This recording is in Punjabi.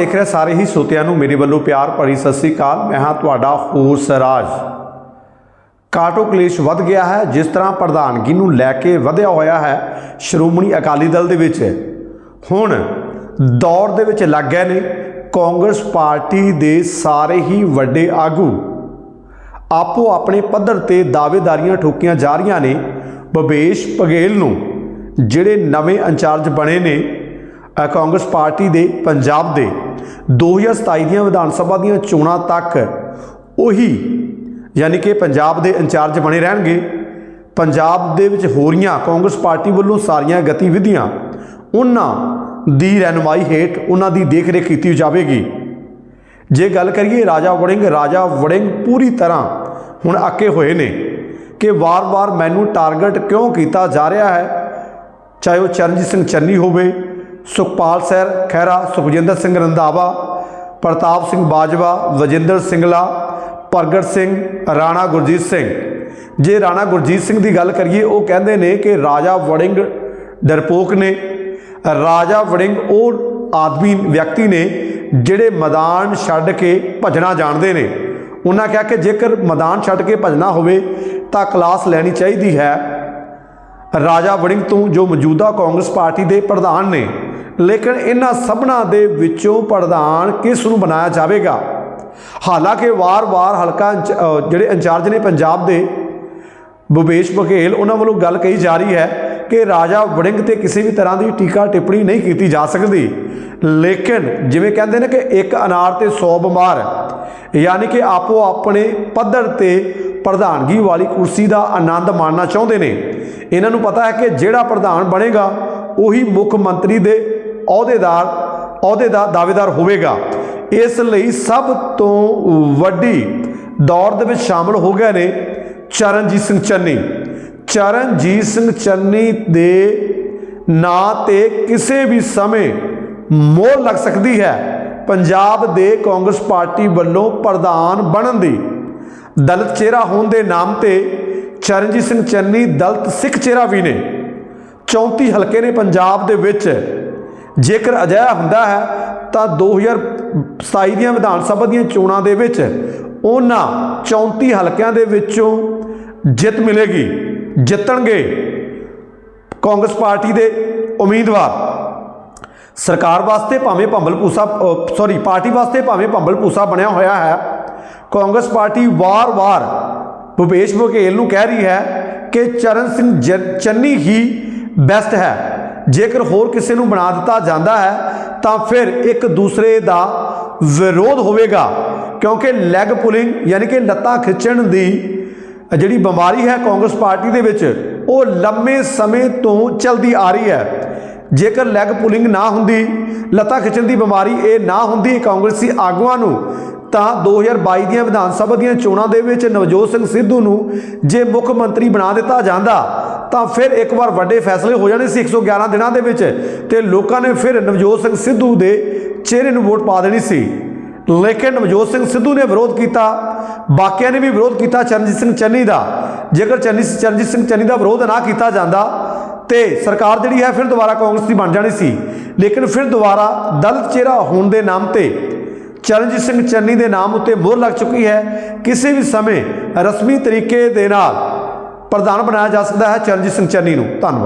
ਦੇਖ ਰਹੇ ਸਾਰੇ ਹੀ ਸੋਤਿਆਂ ਨੂੰ ਮੇਰੇ ਵੱਲੋਂ ਪਿਆਰ ਭਰੀ ਸਤਿ ਸ੍ਰੀ ਅਕਾਲ। ਮੈਂ ਹਾਂ ਤੁਹਾਡਾ ਹੋਸ ਰਾਜ ਕਾਟੋ ਕਲੇਸ਼ ਵੱਧ ਗਿਆ ਹੈ। ਜਿਸ ਤਰ੍ਹਾਂ ਪ੍ਰਧਾਨਗੀ ਨੂੰ ਲੈ ਕੇ ਵਧਿਆ ਹੋਇਆ ਹੈ, ਸ਼੍ਰੋਮਣੀ ਅਕਾਲੀ ਦਲ ਦੇ ਵਿੱਚ। ਹੁਣ ਦੌਰ ਦੇ ਵਿੱਚ ਲੱਗ ਗਏ ਨੇ। ਕਾਂਗਰਸ ਪਾਰਟੀ ਦੇ ਸਾਰੇ ਹੀ ਵੱਡੇ ਆਗੂ ਆਪੋ ਆਪਣੇ ਪੱਧਰ ਤੇ ਦਾਅਵੇਦਾਰੀਆਂ ਠੋਕੀਆਂ ਜਾ ਰਹੀਆਂ ਨੇ। ਭਵੇਸ਼ ਪਗੇਲ ਨੂੰ ਜਿਹੜੇ ਨਵੇਂ ਇੰਚਾਰਜ ਬਣੇ ਨੇ ਕਾਂਗਰਸ ਪਾਰਟੀ ਦੇ ਪੰਜਾਬ ਦੇ 2027 ਦੀਆਂ ਵਿਧਾਨ ਸਭਾ ਦੀਆਂ ਚੋਣਾਂ ਤੱਕ ਉਹੀ ਯਾਨੀ ਕਿ ਪੰਜਾਬ ਦੇ ਇੰਚਾਰਜ ਬਣੇ ਰਹਿਣਗੇ। ਪੰਜਾਬ ਦੇ ਵਿੱਚ ਹੋ ਰਹੀਆਂ ਕਾਂਗਰਸ ਪਾਰਟੀ ਵੱਲੋਂ ਸਾਰੀਆਂ ਗਤੀਵਿਧੀਆਂ, ਉਹਨਾਂ ਦੀ ਰਹਿਨੁਮਾਈ ਹੇਠ ਉਹਨਾਂ ਦੀ ਦੇਖਰੇਖ ਕੀਤੀ ਜਾਵੇਗੀ। ਜੇ ਗੱਲ ਕਰੀਏ ਰਾਜਾ ਵੜਿੰਗ ਰਾਜਾ ਵੜਿੰਗ ਪੂਰੀ ਤਰ੍ਹਾਂ ਹੁਣ ਅੱਕੇ ਹੋਏ ਨੇ ਕਿ ਵਾਰ-ਵਾਰ ਮੈਨੂੰ ਟਾਰਗੇਟ ਕਿਉਂ ਕੀਤਾ ਜਾ ਰਿਹਾ ਹੈ, ਚਾਹੇ ਉਹ ਚਰਨਜੀਤ ਸਿੰਘ ਚੰਨੀ ਹੋਵੇ ਸੁਖਪਾਲ ਸੈਰ ਖਹਿਰਾ ਸੁਖਜਿੰਦਰ ਸਿੰਘ ਰੰਧਾਵਾ, ਪ੍ਰਤਾਪ ਸਿੰਘ ਬਾਜਵਾ, ਵਜਿੰਦਰ ਸਿੰਘਲਾ ਪ੍ਰਗਟ ਸਿੰਘ, ਰਾਣਾ ਗੁਰਜੀਤ ਸਿੰਘ। ਜੇ ਰਾਣਾ ਗੁਰਜੀਤ ਸਿੰਘ ਦੀ ਗੱਲ ਕਰੀਏ, ਉਹ ਕਹਿੰਦੇ ਨੇ ਕਿ ਰਾਜਾ ਵੜਿੰਗ ਡਰਪੋਕ ਨੇ। ਰਾਜਾ ਵੜਿੰਗ ਉਹ ਆਦਮੀ ਵਿਅਕਤੀ ਨੇ ਜਿਹੜੇ ਮੈਦਾਨ ਛੱਡ ਕੇ ਭੱਜਣਾ ਜਾਣਦੇ ਨੇ। ਉਹਨਾਂ ਕਿਹਾ ਕਿ ਜੇਕਰ ਮੈਦਾਨ ਛੱਡ ਕੇ ਭੱਜਣਾ ਹੋਵੇ, ਤਾਂ ਕਲਾਸ ਲੈਣੀ ਚਾਹੀਦੀ ਹੈ। ਰਾਜਾ ਵੜਿੰਗ ਤੋਂ ਜੋ ਮੌਜੂਦਾ ਕਾਂਗਰਸ ਪਾਰਟੀ ਦੇ ਪ੍ਰਧਾਨ ਨੇ ਲੇਕਿਨ ਇਹਨਾਂ ਸਭਨਾਂ ਦੇ ਵਿੱਚੋਂ ਪ੍ਰਧਾਨ ਕਿਸ ਨੂੰ ਬਣਾਇਆ ਜਾਵੇਗਾ? ਹਾਲਾਂਕਿ ਵਾਰ-ਵਾਰ ਹਲਕਾ ਇੰਚ- ਜਿਹੜੇ ਇੰਚਾਰਜ ਨੇ ਪੰਜਾਬ ਦੇ ਭੁਪੇਸ਼ ਬਘੇਲ, ਉਹਨਾਂ ਵੱਲੋਂ ਗੱਲ ਕਹੀ ਜਾ ਰਹੀ ਹੈ ਕਿ ਰਾਜਾ ਵੜਿੰਗ ਤੇ ਕਿਸੇ ਵੀ ਤਰ੍ਹਾਂ ਦੀ ਟੀਕਾ ਟਿੱਪਣੀ ਨਹੀਂ ਕੀਤੀ ਜਾ ਸਕਦੀ। ਲੇਕਿਨ ਜਿਵੇਂ ਕਹਿੰਦੇ ਨੇ ਕਿ ਇੱਕ ਅਨਾਰ ਤੇ 100 ਬਿਮਾਰ, ਯਾਨੀ ਕਿ ਆਪੋ ਆਪਣੇ ਪੱਧਰ ਤੇ ਪ੍ਰਧਾਨਗੀ ਵਾਲੀ ਕੁਰਸੀ ਦਾ ਆਨੰਦ ਮਾਣਨਾ ਚਾਹੁੰਦੇ ਨੇ। ਇਹਨਾਂ ਨੂੰ ਪਤਾ ਹੈ ਕਿ ਜਿਹੜਾ ਪ੍ਰਧਾਨ ਬਣੇਗਾ, ਉਹੀ ਮੁੱਖ ਮੰਤਰੀ ਦੇ ਅਹੁਦੇਦਾਰ ਅਹੁਦੇ ਦਾ ਦਾਅਵੇਦਾਰ ਹੋਵੇਗਾ। ਇਸ ਲਈ ਸਭ ਤੋਂ ਵੱਡੀ ਦੌਰ ਦੇ ਵਿੱਚ ਸ਼ਾਮਲ ਹੋ ਗਏ ਨੇ ਚਰਨਜੀਤ ਸਿੰਘ ਚੰਨੀ। ਚਰਨਜੀਤ ਸਿੰਘ ਚੰਨੀ ਦੇ ਨਾਂ ਤੇ ਕਿਸੇ ਵੀ ਸਮੇਂ ਮੋਹਰ ਲੱਗ ਸਕਦੀ ਹੈ ਪੰਜਾਬ ਦੇ ਕਾਂਗਰਸ ਪਾਰਟੀ ਵੱਲੋਂ ਪ੍ਰਧਾਨ ਬਣਨ ਦੀ। ਦਲਿਤ ਚਿਹਰਾ ਹੋਣ ਦੇ ਨਾਮ ਤੇ ਚਰਨਜੀਤ ਸਿੰਘ ਚੰਨੀ ਦਲਿਤ ਸਿੱਖ ਚਿਹਰਾ ਵੀ ਨੇ। 34 ਹਲਕੇ ਨੇ ਪੰਜਾਬ ਦੇ ਵਿੱਚ ਜੇਕਰ ਅਜਿਹਾ ਹੁੰਦਾ ਹੈ, ਤਾਂ 2027 ਦੀਆਂ ਵਿਧਾਨ ਸਭਾ ਦੀਆਂ ਚੋਣਾਂ ਦੇ ਵਿੱਚ ਉਹਨਾਂ 34 ਹਲਕਿਆਂ ਦੇ ਵਿੱਚੋਂ ਜਿੱਤ ਮਿਲੇਗੀ, ਜਿੱਤਣਗੇ ਕਾਂਗਰਸ ਪਾਰਟੀ ਦੇ ਉਮੀਦਵਾਰ। ਸਰਕਾਰ ਵਾਸਤੇ ਭਾਵੇਂ ਭੰਬਲ ਪੂਸਾ ਸੌਰੀ ਪਾਰਟੀ ਵਾਸਤੇ ਭਾਵੇਂ ਭੰਬਲ ਪੂਸਾ ਬਣਿਆ ਹੋਇਆ ਹੈ, ਕਾਂਗਰਸ ਪਾਰਟੀ ਵਾਰ-ਵਾਰ ਭੁਪੇਸ਼ ਬਘੇਲ ਨੂੰ ਕਹਿ ਰਹੀ ਹੈ ਕਿ ਚਰਨ ਸਿੰਘ ਜ- ਚੰਨੀ ਹੀ ਬੈਸਟ ਹੈ। ਜੇਕਰ ਹੋਰ ਕਿਸੇ ਨੂੰ ਬਣਾ ਦਿੱਤਾ ਜਾਂਦਾ ਹੈ, ਤਾਂ ਫਿਰ ਇੱਕ ਦੂਸਰੇ ਦਾ ਵਿਰੋਧ ਹੋਵੇਗਾ। ਕਿਉਂਕਿ ਲੈਗ ਪੁਲਿੰਗ ਯਾਨੀ ਕਿ ਲੱਤਾਂ ਖਿੱਚਣ ਦੀ ਜਿਹੜੀ ਬਿਮਾਰੀ ਹੈ ਕਾਂਗਰਸ ਪਾਰਟੀ ਦੇ ਵਿੱਚ, ਉਹ ਲੰਮੇ ਸਮੇਂ ਤੋਂ ਚੱਲਦੀ ਆ ਰਹੀ ਹੈ। ਜੇਕਰ ਲੈਗ ਪੁਲਿੰਗ ਨਾ ਹੁੰਦੀ, ਲੱਤਾਂ ਖਿੱਚਣ ਦੀ ਬਿਮਾਰੀ ਇਹ ਨਾ ਹੁੰਦੀ, ਕਾਂਗਰਸੀ ਆਗੂਆਂ ਨੂੰ ਤਾਂ 2022 ਦੀਆਂ ਵਿਧਾਨ ਸਭਾ ਦੀਆਂ ਚੋਣਾਂ ਦੇ ਵਿੱਚ ਨਵਜੋਤ ਸਿੰਘ ਸਿੱਧੂ ਨੂੰ ਜੇ ਮੁੱਖ ਮੰਤਰੀ ਬਣਾ ਦਿੱਤਾ ਜਾਂਦਾ, ਤਾਂ ਫਿਰ ਇੱਕ ਵਾਰ ਵੱਡੇ ਫੈਸਲੇ ਹੋ ਜਾਣੇ ਸੀ 111 ਦਿਨਾਂ ਦੇ ਵਿੱਚ ਤੇ ਲੋਕਾਂ ਨੇ ਫਿਰ ਨਵਜੋਤ ਸਿੰਘ ਸਿੱਧੂ ਦੇ ਚਿਹਰੇ ਨੂੰ ਵੋਟ ਪਾ ਦੇਣੀ ਸੀ। ਲੇਕਿਨ ਨਵਜੋਤ ਸਿੰਘ ਸਿੱਧੂ ਨੇ ਵਿਰੋਧ ਕੀਤਾ, ਬਾਕੀਆਂ ਨੇ ਵੀ ਵਿਰੋਧ ਕੀਤਾ ਚਰਨਜੀਤ ਸਿੰਘ ਚੰਨੀ ਦਾ। ਜੇਕਰ ਚੰਨੀ ਚਰਨਜੀਤ ਸਿੰਘ ਚੰਨੀ ਦਾ ਵਿਰੋਧ ਨਾ ਕੀਤਾ ਜਾਂਦਾ, ਤੇ ਸਰਕਾਰ ਜਿਹੜੀ ਹੈ ਫਿਰ ਦੁਬਾਰਾ ਕਾਂਗਰਸ ਦੀ ਬਣ ਜਾਣੀ ਸੀ। ਲੇਕਿਨ ਫਿਰ ਦੁਬਾਰਾ ਦਲਿਤ ਚਿਹਰਾ ਹੋਣ ਦੇ ਨਾਮ ਤੇ ਚਰਨਜੀਤ ਸਿੰਘ ਚੰਨੀ ਦੇ ਨਾਮ ਉੱਤੇ ਮੋਹਰ ਲੱਗ ਚੁੱਕੀ ਹੈ। ਕਿਸੇ ਵੀ ਸਮੇਂ ਰਸਮੀ ਤਰੀਕੇ ਦੇ ਨਾਲ ਪ੍ਰਧਾਨ ਬਣਾਇਆ ਜਾ ਸਕਦਾ ਹੈ ਚਰਨਜੀਤ ਸਿੰਘ ਚੰਨੀ ਨੂੰ। ਧੰਨਵਾਦ।